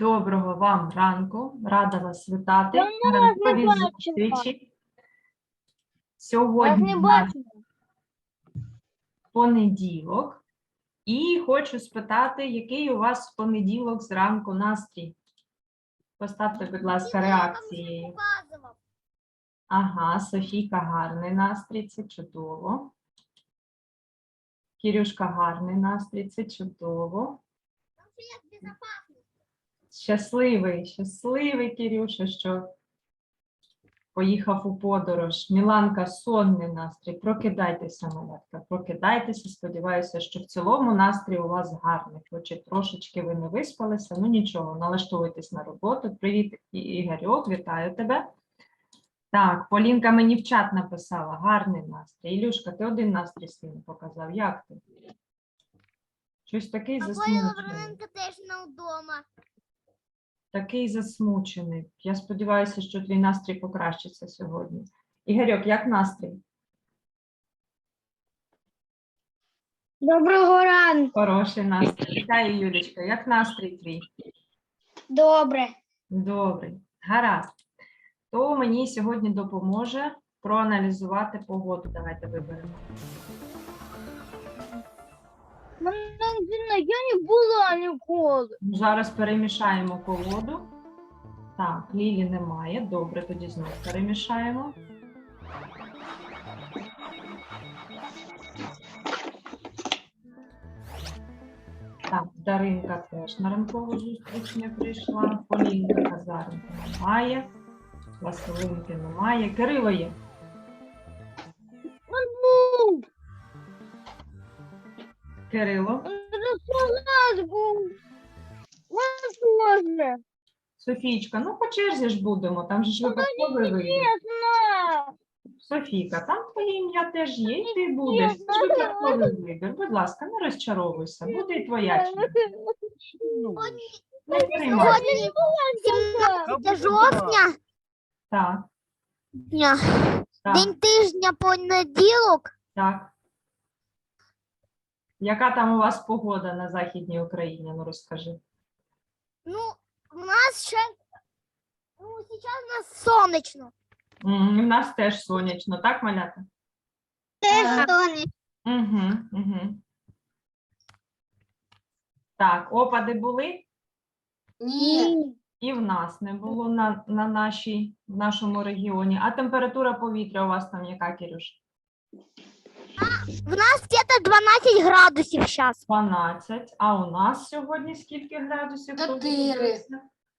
Доброго вам ранку. Рада вас вітати. Я на не зустрічі. Сьогодні у нас понеділок. І хочу спитати, який у вас в понеділок зранку настрій? Поставте, будь ласка, реакцією. Ага, Софійка гарний настрій, це чудово. Кірюшка гарний настрій, це чудово. Щасливий, щасливий Кірюша, що поїхав у подорож. Міланка, сонний настрій. Прокидайтеся, малятка, прокидайтеся. Сподіваюся, що в цілому настрій у вас гарний. Хоч і трошечки ви не виспалися, ну нічого, налаштовуйтесь на роботу. Привіт, Ігорьок, вітаю тебе. Так, Полінка мені в чат написала, гарний настрій. Ілюшка, ти один настрій своїм показав. Як ти? Щось такий засмучений. теж не вдома. Такий засмучений. Я сподіваюся, що твій настрій покращиться сьогодні. Ігорьок, як настрій? Доброго ранку. Хороший настрій. Вітаю, Юлічка. Як настрій твій? Добре. Добрий. Гаразд. То мені сьогодні допоможе проаналізувати погоду. Давайте виберемо. Я не була ніколи. Зараз перемішаємо колоду. Так, Лілі немає. Добре, тоді знову перемішаємо. Так, Даринка теж на ранкову зустріч не прийшла. Полінка Казаренка немає. Василинки немає. Кирило є. Кирило. був. Возможно. Софійчка, ну по черзі ж будемо, там же ж випадковий вибір. Софійка, там твоє ім'я теж є, і ти будеш. Це ж випадковий вибір. Будь ласка, не розчаровуйся, буде і твоя черга. Не переймайся. Це жовтня. Так, Дня. так, День тижня понеділок. так. Яка там у вас погода на Західній Україні? Ну розкажи. Ну, у нас ще ну, зараз у нас сонячно. М, У нас теж сонячно, так, малята? Теж сонячно. Угу, угу. Так, опади були? Ні. І в нас не було на, на нашій, в нашому регіоні. А температура повітря у вас там яка, Кірюш? В нас где-то 12 градусів зараз. 12. А у нас сьогодні скільки градусів? Чотири.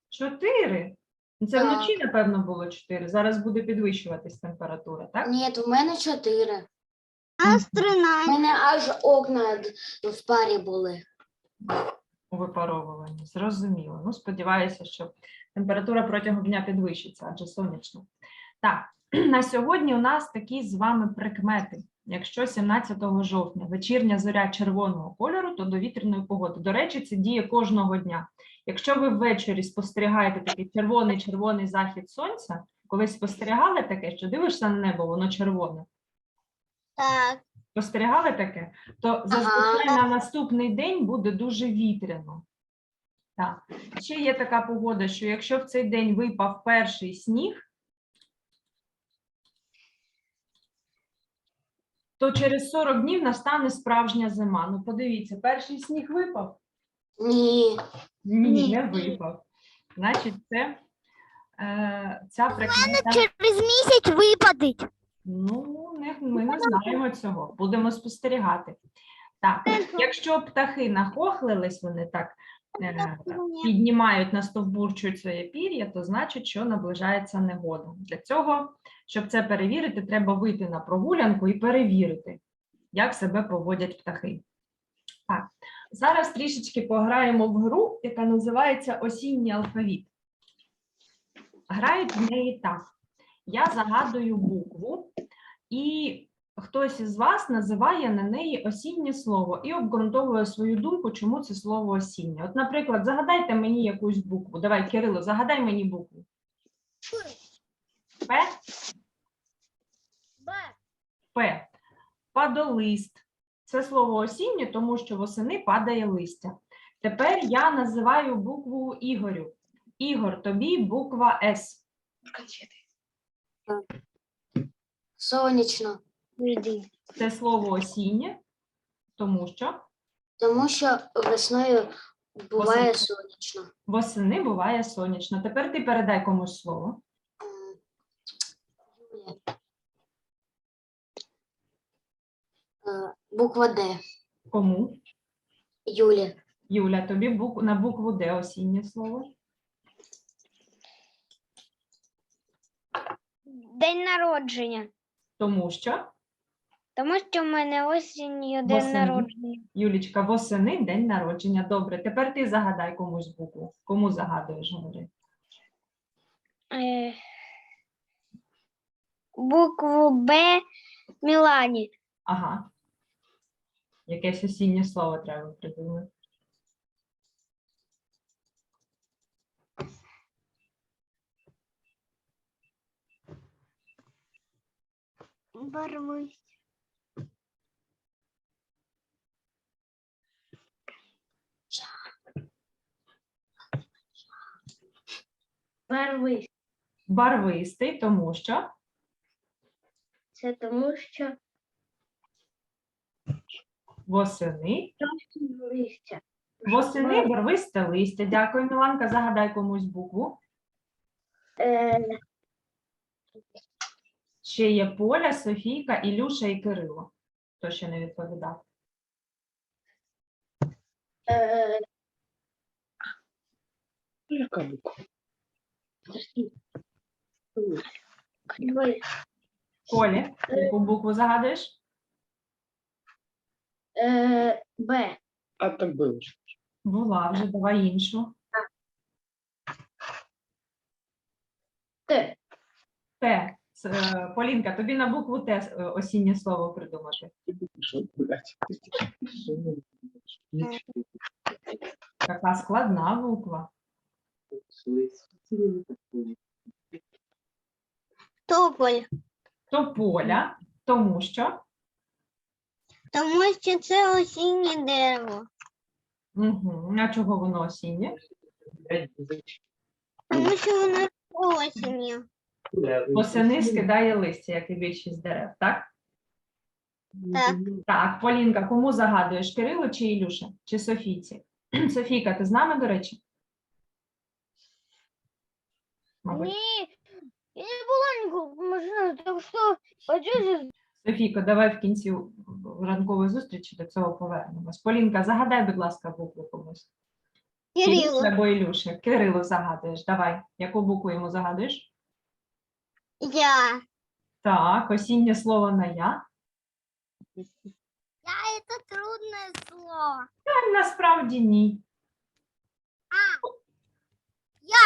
Чотири? Ну, Це Так. вночі, напевно, було 4. Зараз буде підвищуватись температура, так? Ні, у мене чотири. нас У 13. мене аж окна в парі були. У випаровуванні. Зрозуміло. Ну, сподіваюся, що температура протягом дня підвищиться, адже сонячно. Так, на сьогодні у нас такі з вами прикмети. Якщо 17 жовтня вечірня зоря червоного кольору, то до вітряної погоди. До речі, це діє кожного дня. Якщо ви ввечері спостерігаєте такий червоний-червоний захід сонця, колись спостерігали таке, що дивишся на небо, воно червоне. Так. Спостерігали таке, то зазвичай на наступний день буде дуже вітряно. Так. Ще є така погода, що якщо в цей день випав перший сніг, то через 40 днів настане справжня зима. Ну, подивіться, перший сніг випав? Ні. Ні, Ні. не випав. Значить, це е, ця прикмета. Через місяць випадить. Ну, не, ми не знаємо цього. Будемо спостерігати. Так, якщо птахи нахохлились, вони так е, піднімають, настовбурчують своє пір'я, то значить, що наближається негода. Для цього, щоб це перевірити, треба вийти на прогулянку і перевірити, як себе поводять птахи. Так, зараз трішечки пограємо в гру, яка називається осінній алфавіт. Грають в неї так. Я загадую букву, і хтось із вас називає на неї осіннє слово і обґрунтовує свою думку, чому це слово осіннє. От, наприклад, загадайте мені якусь букву. Давай, Кирило, загадай мені букву. П, П. Падолист. Це слово осіннє, тому що восени падає листя. Тепер я називаю букву Ігорю. Ігор, тобі буква С. Сонячно. Це слово осіннє, тому що Тому що весною буває Восени. сонячно. восени буває сонячно. Тепер ти передай комусь слово. Е, Буква Д. Кому? Юлі. Юля, тобі бук... на букву Д осіннє слово. День народження. Тому що, Тому що в мене осінню день Восени. народження. Юлічка, восени день народження. Добре, тепер ти загадай комусь букву. Кому загадуєш, говори. Е, букву Б Мілані. Ага. Якесь осіннє слово треба придумати. Барвись. Барвись. Барвистий, тому що Це тому, що восени. листя. Восени барвисте листя. Дякую, Міланка. Загадай комусь букву. Е, Ще є Поля, Софійка, Ілюша і Кирило. Хто ще не відповідав? е, Яка буква? Колі, яку букву загадуєш? е, Б. А так було. Була вже, давай іншу. Т. Т. Е, Полінка, тобі на букву Т е, осіннє слово придумати. Така складна буква. Тополь. Тополя, тому що. Тому що це осіннє дерево. Угу. А чого воно осіннє? Тому що воно осінню. Восени скидає листя, як і більшість дерев, так? Так. Так, Полінка, кому загадуєш? Кирилу чи Ілюша? Чи Софійці? Софійка, ти з нами, до речі? Мабуть. Ні, я не була ніколи машина, так що хочу Софійко, давай в кінці ранкової зустрічі до цього повернемось. Полінка, загадай, будь ласка, букву комусь. Ілюша або Ілюша. Кирилу загадуєш. Давай. Яку букву йому загадуєш? Я. Так, осіннє слово на я. Я это трудное слово. Та насправді ні.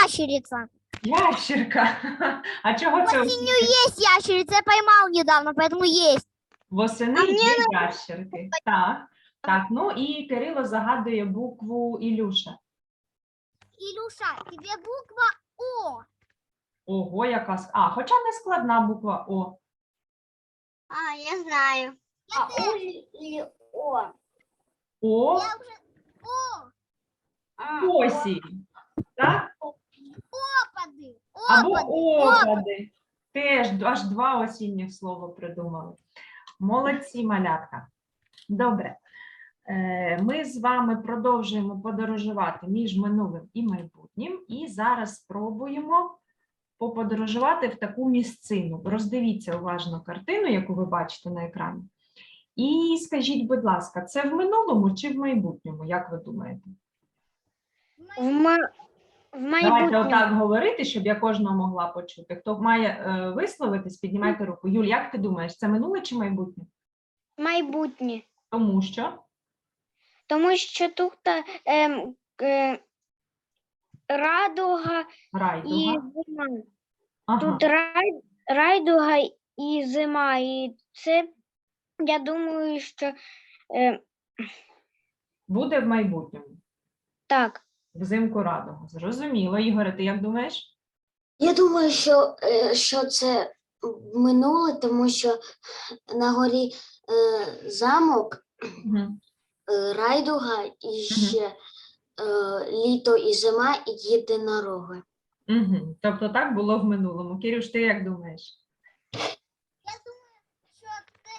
Ящерица. Ящерка. А чого це Осенью есть ящерица, я поймал недавно, поэтому есть. восени А мені є ящерки? Так. Так, ну і Кирило загадує букву Ілюша. Илюша, тебе буква О. Ого, яка с- А, хоча не складна буква О. А, я знаю. А у или О? О, Я уже О. Осінь. Так? Опады. Або опади. Теж аж два осінніх слова придумали. Молодці, малятка. Добре. Е, Ми з вами продовжуємо подорожувати між минулим і майбутнім, і зараз спробуємо поподорожувати в таку місцину. Роздивіться уважно картину, яку ви бачите на екрані. І скажіть, будь ласка, це в минулому чи в майбутньому? Як ви думаєте? В, в Давайте отак говорити, щоб я кожного могла почути. Хто має е, висловитись, піднімайте руку. Юль, як ти думаєш, це минуле чи майбутнє? Майбутнє. Тому що Тому що тут ем, е, радуга і райдуга. зима. Ага. Тут рай, райдуга і зима. І це, я думаю, що е, Буде в майбутньому. так. Взимку радуга. Зрозуміло. Ігоре, ти як думаєш? Я думаю, що, е, що це минуле, тому що на горі е, замок, Мгм. е, райдуга і ще літо і зима і єдинороги. Угу. Тобто так було в минулому. Кирюш, ти як думаєш? Я думаю, що це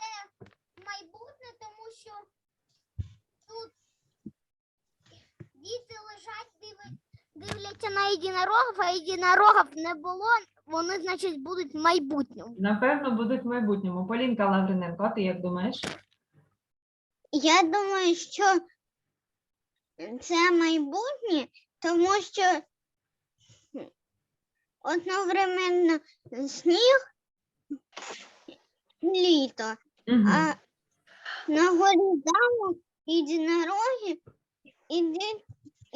майбутнє, тому що тут діти лежать, диви- дивляться на єдинорогів, а єдинорогів не було, вони, значить, будуть в майбутньому. Напевно, будуть в майбутньому. Полінка Лавриненко, а ти як думаєш? Я думаю, що це майбутнє, тому що одновременно сніг, літо, Угу. а на горі замок єдинороги і, ді-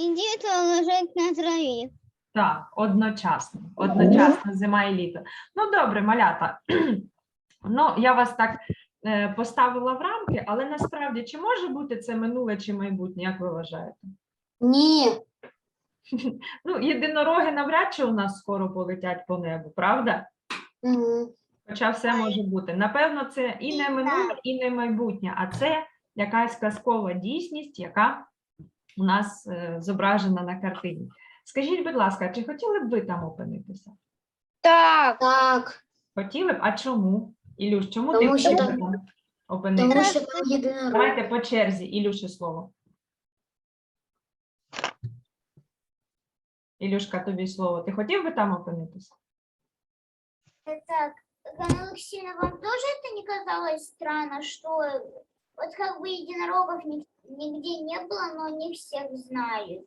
і діти лежать на траві. Так, одночасно. Одночасно зима і літо. Ну, добре, малята. Ну, я вас так е, поставила в рамки, але насправді чи може бути це минуле чи майбутнє, як ви вважаєте? Ні, Ну, єдинороги навряд чи у нас скоро полетять по небу, правда? Мгм. Хоча все може бути. Напевно, це і не минуле, і не майбутнє, а це якась казкова дійсність, яка у нас е, зображена на картині. Скажіть, будь ласка, чи хотіли б ви там опинитися? Так, так, Хотіли б, а чому? Ілюш, чому Тому ти що хотів там- би там опинитися? тому що там єдинороги. Давайте по черзі, Ілюші слово. Ілюшка, тобі слово. Ти хотів би там опинитися? Так, Ганна Алексеевна, вам тоже это не казалось странно, что вот как бы единорогов нигде не было, но они всех знают?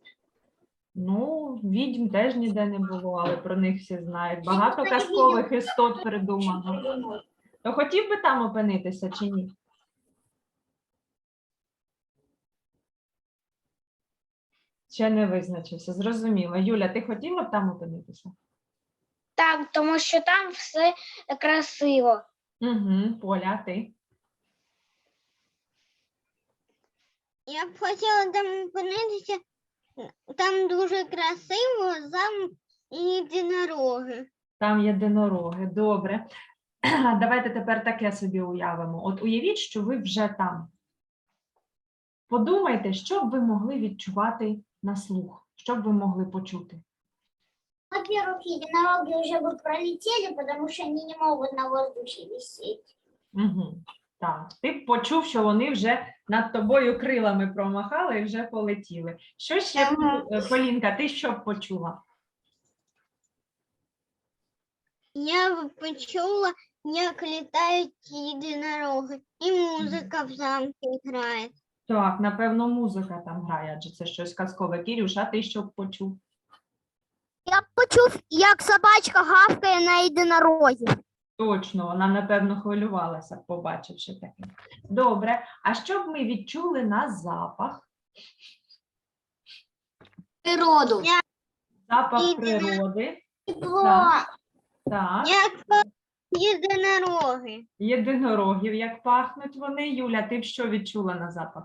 Ну, відьм теж ніде не було, але про них всі знають. Багато казкових істот придумано. То хотів би там опинитися чи ні? Ще не визначився, зрозуміло. Юля, ти хотіла б там опинитися? так, тому що там все красиво. Угу, Поля, ти? Я б хотіла там опинитися, там дуже красиво, замок і єдинороги. Там єдинороги, добре. Давайте тепер таке собі уявимо. От уявіть, що ви вже там. Подумайте, що б ви могли відчувати на слух, що б ви могли почути. Во-первых, единороги уже бы пролетели, потому что они не могут на воздухе висеть. Угу. Так, ти почув, що вони вже над тобою крилами промахали і вже полетіли. Що ще, е, Полінка, ти що почула? Я почула, як літають єдинороги, і музика в замку грає. Так, напевно, музика там грає, адже це щось казкове. Кірюш, а ти що почув? Я почув, як собачка гавкає на єдинорогі. Точно, вона, напевно, хвилювалася, побачивши таке. Добре, а що б ми відчули на запах? Природу. Запах природи. Так. Так, Як єдинороги. єдинорогів, як пахнуть вони. Юля, ти б що відчула на запах?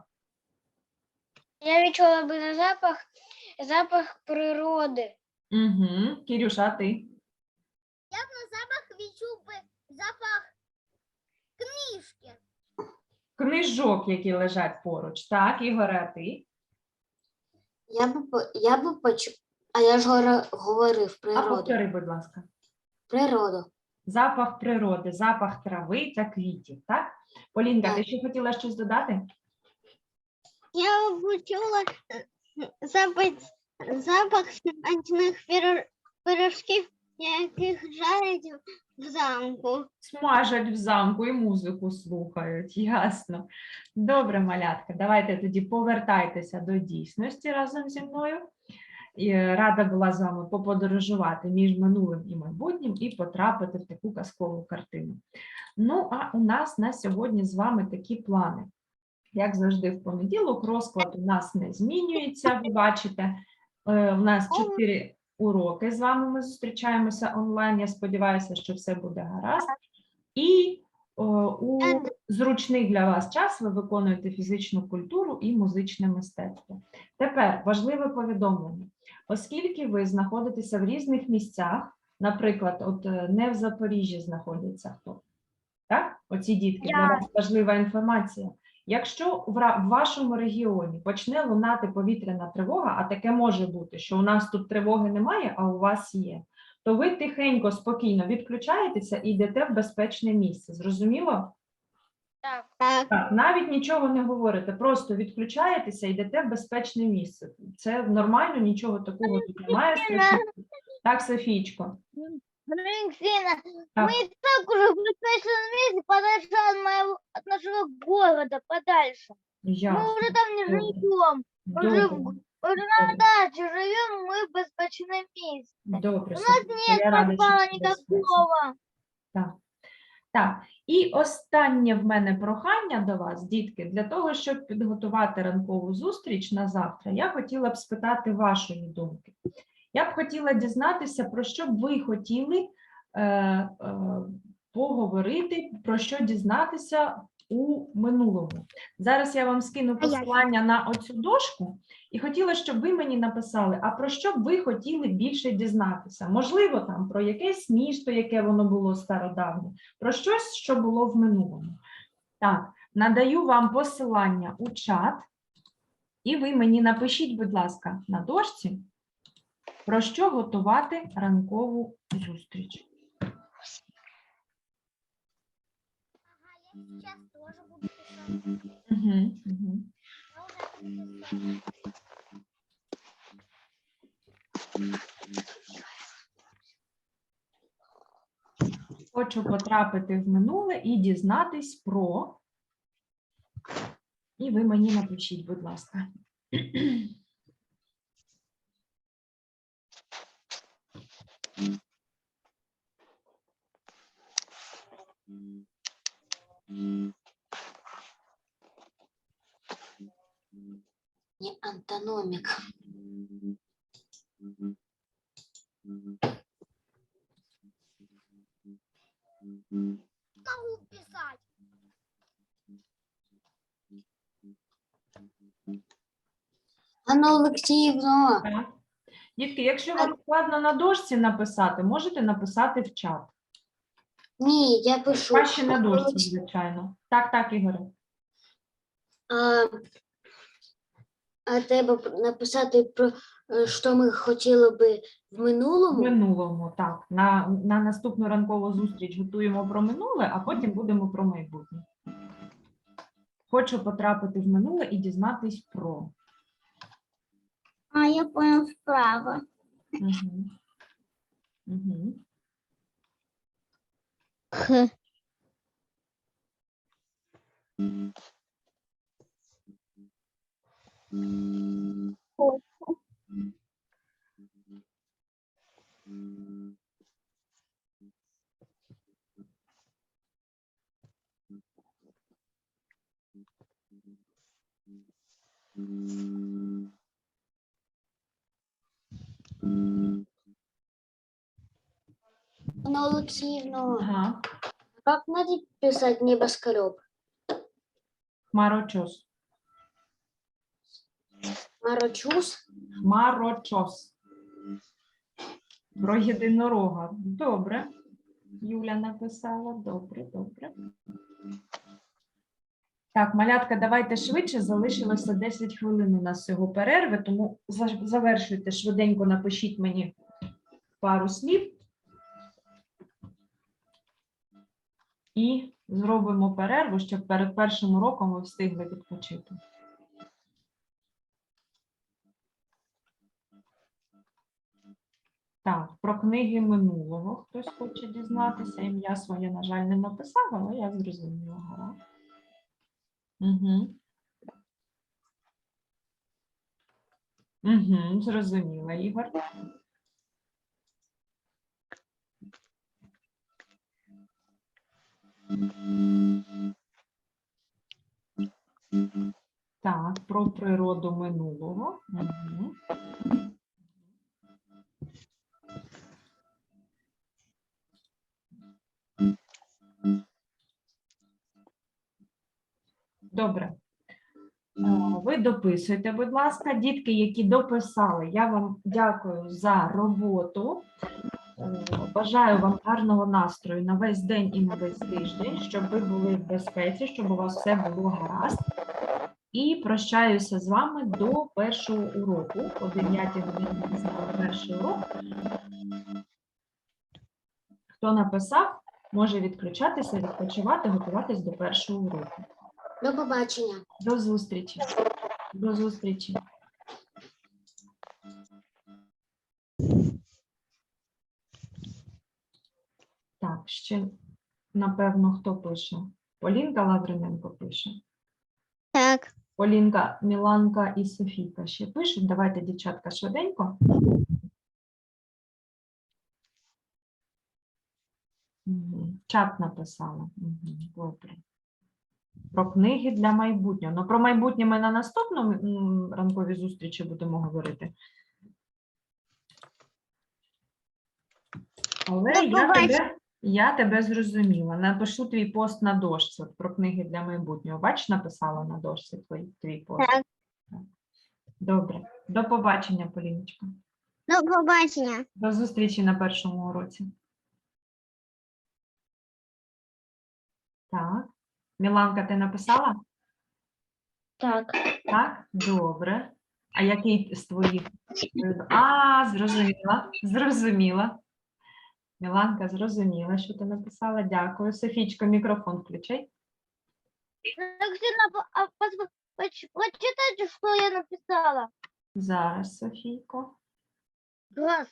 Я відчула би на запах запах природи. Угу. Кірюша, а ти? На запах відчув би запах книжки. Книжок, які лежать поруч. Так, Ігоре, а ти? Я б я б почув. А я ж горе- говорив А природу. повтори, будь ласка. Природу. Запах природи, запах трави та квітів, так? Полінка, ти Так. ще хотіла щось додати? Я б почула е, запах, запах смачних пирожків, яких жарять в замку. Смажать в замку і музику слухають, ясно. Добре, малятка, давайте тоді повертайтеся до дійсності разом зі мною. І рада була з вами поподорожувати між минулим і майбутнім і потрапити в таку казкову картину. Ну, а у нас на сьогодні з вами такі плани. Як завжди, в понеділок розклад у нас не змінюється, ви бачите. Е, У нас чотири уроки з вами ми зустрічаємося онлайн. Я сподіваюся, що все буде гаразд. І у зручний для вас час ви виконуєте фізичну культуру і музичне мистецтво. Тепер важливе повідомлення. Оскільки ви знаходитеся в різних місцях, наприклад, от е, не в Запоріжжі знаходяться хто. Так? Оці дітки, для вас важлива інформація. Якщо в вашому регіоні почне лунати повітряна тривога, а таке може бути, що у нас тут тривоги немає, а у вас є, то ви тихенько, спокійно відключаєтеся і йдете в безпечне місце. Зрозуміло? Так. Так. Так, навіть нічого не говорите, просто відключаєтеся і йдете в безпечне місце. Це нормально, нічого такого тут немає. страшного. Так, Софійчко. Алексеевна, Так. мы и так уже в безопасном месте подальше от моего от нашего города, подальше. Мы Ясно. уже там не Добре. живем. Уже, в- Добре. уже на даче живем, мы в безопасном месте. Добре, У нас Софійко, нет я рада, що подвала це безпечно. никакого. Так, і останнє в мене прохання до вас, дітки, для того, щоб підготувати ранкову зустріч на завтра, я хотіла б спитати вашої думки. Я б хотіла дізнатися, про що б ви хотіли е, е, поговорити, про що дізнатися у минулому. Зараз я вам скину посилання на оцю дошку, і хотіла, щоб ви мені написали, а про що б ви хотіли більше дізнатися? Можливо, там про якесь місто, яке воно було стародавнє, про щось, що було в минулому. Так, надаю вам посилання у чат, і ви мені напишіть, будь ласка, на дошці, про що готувати ранкову зустріч. Я сейчас тоже буду. Я написала. Хочу потрапити в минуле і дізнатись про. І ви мені напишіть, будь ласка. Не антономік. Могу писать. Анна Олексіївна, Дітки, якщо вам складно на дошці написати, можете написати в чат. Ні, я пишу. Краще на дошці, звичайно. Так, так, Ігоре. А, а треба написати про е, що ми хотіли би в В минулому. минулому, так. На, на наступну ранкову зустріч готуємо про минуле, а потім будемо про майбутнє. Хочу потрапити в минуле і дізнатись про. А, я понял справа. Угу. Угу. Х. Анна Олексіївна, Ага. як треба писати небоскреб? Хмарочос. Марочус? Хмарочос. Про єдинорога. Добре. Юля написала. Добре, добре. Так, малятка, давайте швидше. Залишилося 10 хвилин у нас цього перерви, тому за- завершуйте швиденько, напишіть мені пару слів. І зробимо перерву, щоб перед першим уроком ви встигли відпочити. Так, про книги минулого хтось хоче дізнатися. Ім'я своє, на жаль, не написав, але я зрозуміла. Угу. Угу, зрозуміла, Ігор. Так, про природу минулого. Угу. Добре. Е, Ви дописуйте, будь ласка, дітки, які дописали, я вам дякую за роботу. Е, Бажаю вам гарного настрою на весь день і на весь тиждень, щоб ви були в безпеці, щоб у вас все було гаразд. І прощаюся з вами до першого уроку. О 9 годині з перший урок. Хто написав, може відключатися, відпочивати, готуватись до першого уроку. До побачення. До зустрічі. До зустрічі. Ще напевно хто пише? Полінка Лавриненко пише. Так. Полінка, Міланка і Софійка ще пишуть. Давайте, дівчатка, швиденько. Чат написала. Добре. Про книги для майбутнього. Ну, про майбутнє ми на наступному ранковій зустрічі будемо говорити. Але я тебе. Я тебе зрозуміла. Напишу твій пост на дошці от про книги для майбутнього. Бач, написала на дошці твій, твій пост. Так. Добре. До побачення, Поліночка. До побачення. До зустрічі на першому уроці. Так. Міланка, ти написала? Так. Так, добре. А який з твоїх? А, зрозуміла, зрозуміла. Міланка, зрозуміла, що ти написала. Дякую. Софічко, мікрофон включай. А почитайте, что я написала. Зараз, Софійко. Класс.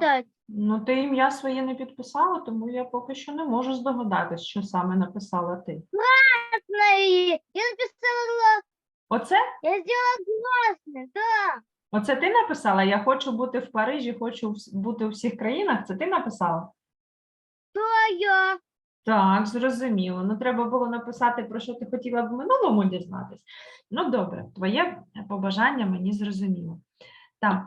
Так. Ну, ти ім'я своє не підписала, тому я поки що не можу здогадатись, що саме написала ти. Я написала, Оце? я сделала классно, да. Оце ти написала? Я хочу бути в Парижі, хочу вс- бути у всіх країнах. Це ти написала? Я. Так, зрозуміло. Ну, треба було написати, про що ти хотіла в минулому дізнатись. Ну, добре, твоє побажання мені зрозуміло. Так,